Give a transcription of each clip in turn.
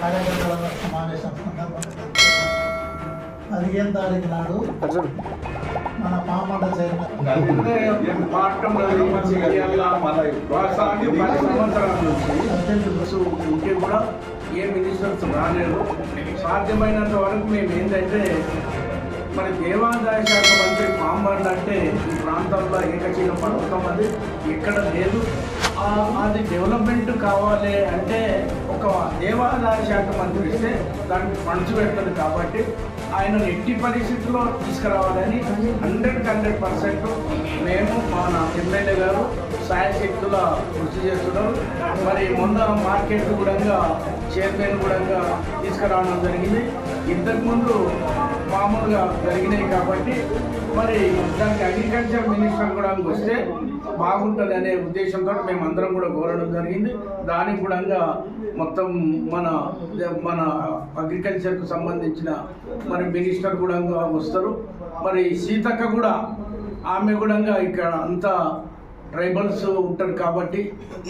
కార్యకర్తల సమావేశం సందర్భంగా పదిహేను తారీఖు నాడు మన పామండ చైర్మన్ ఏ మినిస్టర్స్ రాలేదు సాధ్యమైనంత వరకు మేము ఏంటంటే మరి దేవాదాయ శాఖ మంత్రి పాంబండ్ అంటే ఈ ప్రాంతంలో ఏకచీల పర్వతం అది ఎక్కడ లేదు. అది డెవలప్మెంట్ కావాలి అంటే ఒక దేవాదాయ శాఖ మంత్రి ఇస్తే దానికి ఫండ్స్ పెడుతుంది కాబట్టి ఆయన ఎట్టి పరిస్థితుల్లో తీసుకురావాలని హండ్రెడ్ హండ్రెడ్ పర్సెంట్ మేము మన ఎమ్మెల్యే గారు సాయశక్తుల కృషి చేస్తున్నారు మరి మొన్న మార్కెట్ కూడా చైర్మన్ కూడా తీసుకురావడం జరిగింది. ఇంతకుముందు మామూలుగా జరిగినాయి కాబట్టి మరి దానికి అగ్రికల్చర్ మినిస్టర్ కూడా వస్తే బాగుంటుంది అనే ఉద్దేశంతో మేము అందరం కూడా కోరడం జరిగింది. దానికి కూడా మొత్తం మన మన అగ్రికల్చర్కు సంబంధించిన మరి మినిస్టర్ కూడా వస్తారు. మరి సీతక్క కూడా ఆమె కూడా ఇక్కడ అంతా ట్రైబల్స్ ఉంటారు కాబట్టి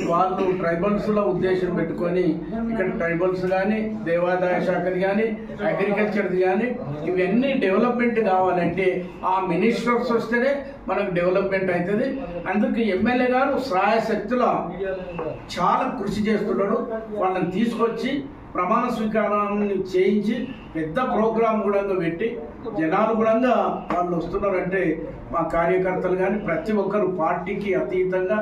వాళ్ళు ట్రైబల్స్లో ఉద్దేశం పెట్టుకొని ఇక్కడ ట్రైబల్స్ కానీ దేవాదాయ శాఖది కానీ అగ్రికల్చర్ది కానీ ఇవన్నీ డెవలప్మెంట్ కావాలంటే ఆ మినిస్టర్స్ వస్తేనే మనకు డెవలప్మెంట్ అవుతుంది అందుకు ఎమ్మెల్యే గారు సహాయశక్తుల చాలా కృషి చేస్తున్నాడు వాళ్ళని తీసుకొచ్చి ప్రమాణ స్వీకారాన్ని చేయించి పెద్ద ప్రోగ్రాం కూడా పెట్టి జనాలు కూడా వాళ్ళు వస్తున్నారంటే మా కార్యకర్తలు కానీ ప్రతి ఒక్కరు పార్టీకి అతీతంగా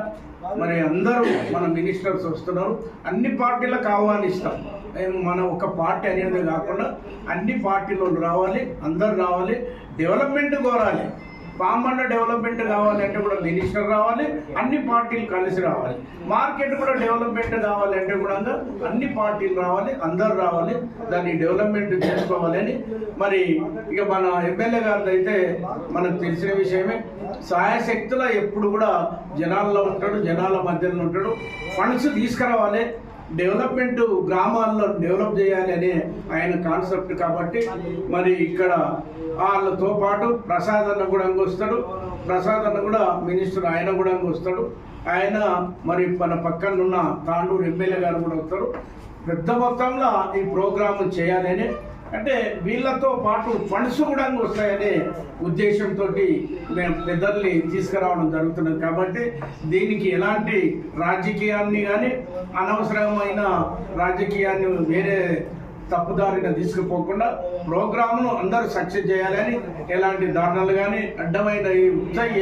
మరి అందరూ మన మినిస్టర్స్ వస్తున్నారు. అన్ని పార్టీలకు ఆహ్వానిస్తాం ఇష్టం. మన ఒక పార్టీ అనేది కాకుండా అన్ని పార్టీలు రావాలి అందరు రావాలి డెవలప్మెంట్ కోరాలి. పాంబండ డెవలప్మెంట్ కావాలంటే కూడా మినిస్టర్ రావాలి అన్ని పార్టీలు కలిసి రావాలి. మార్కెట్ కూడా డెవలప్మెంట్ కావాలంటే కూడా అన్ని పార్టీలు రావాలి అందరు రావాలి దాన్ని డెవలప్మెంట్ చేసుకోవాలని మరి ఇక మన ఎమ్మెల్యే గారిది అయితే మనకు తెలిసిన విషయమే సాయశక్తుల ఎప్పుడు కూడా జనాల్లో ఉంటాడు జనాల మధ్యలో ఉంటాడు. ఫండ్స్ తీసుకురావాలి డెవలప్మెంట్ గ్రామాల్లో డెవలప్ చేయాలి అనే ఆయన కాన్సెప్ట్ కాబట్టి మరి ఇక్కడ వాళ్ళతో పాటు ప్రసాద్ అన్న కూడా వస్తాడు ప్రసాద్ అన్న కూడా మినిస్టర్ ఆయన కూడా వస్తాడు ఆయన మరి మన పక్కన ఉన్న తాండూరు ఎమ్మెల్యే గారు కూడా వస్తారు. పెద్ద మొత్తంలో ఈ ప్రోగ్రాం చేయాలని అంటే వీళ్ళతో పాటు ఫండ్స్ కూడా వస్తాయనే ఉద్దేశంతో మేము పెద్దల్ని తీసుకురావడం జరుగుతున్నది. కాబట్టి దీనికి ఎలాంటి రాజకీయాన్ని కానీ అనవసరమైన రాజకీయాన్ని వేరే తప్పుదారిన తీసుకుపోకుండా ప్రోగ్రామ్ను అందరూ సక్సెస్ చేయాలని ఎలాంటి దారుణాలు కానీ అడ్డమైన ఈ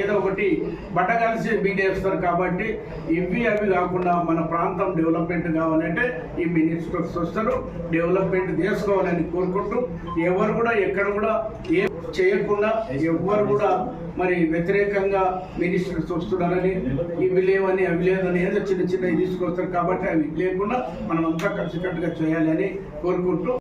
ఏదో ఒకటి బట్ట కలిసి బీటేస్తారు కాబట్టి ఇవి అవి కాకుండా మన ప్రాంతం డెవలప్మెంట్ కావాలంటే ఈ మినిస్టర్స్ వస్తారు. డెవలప్మెంట్ చేసుకోవాలని కోరుకుంటూ ఎవరు కూడా ఎక్కడ కూడా ఏ చేయకుండా ఎవ్వరు కూడా మరి వ్యతిరేకంగా మినిస్టర్ చూస్తున్నారని ఇవి లేవని అవి లేదని ఏదో చిన్న చిన్న తీసుకొస్తారు కాబట్టి అవి లేకుండా మనం అంతా కలిసికట్టుగా చేయాలని కోరుకుంటూ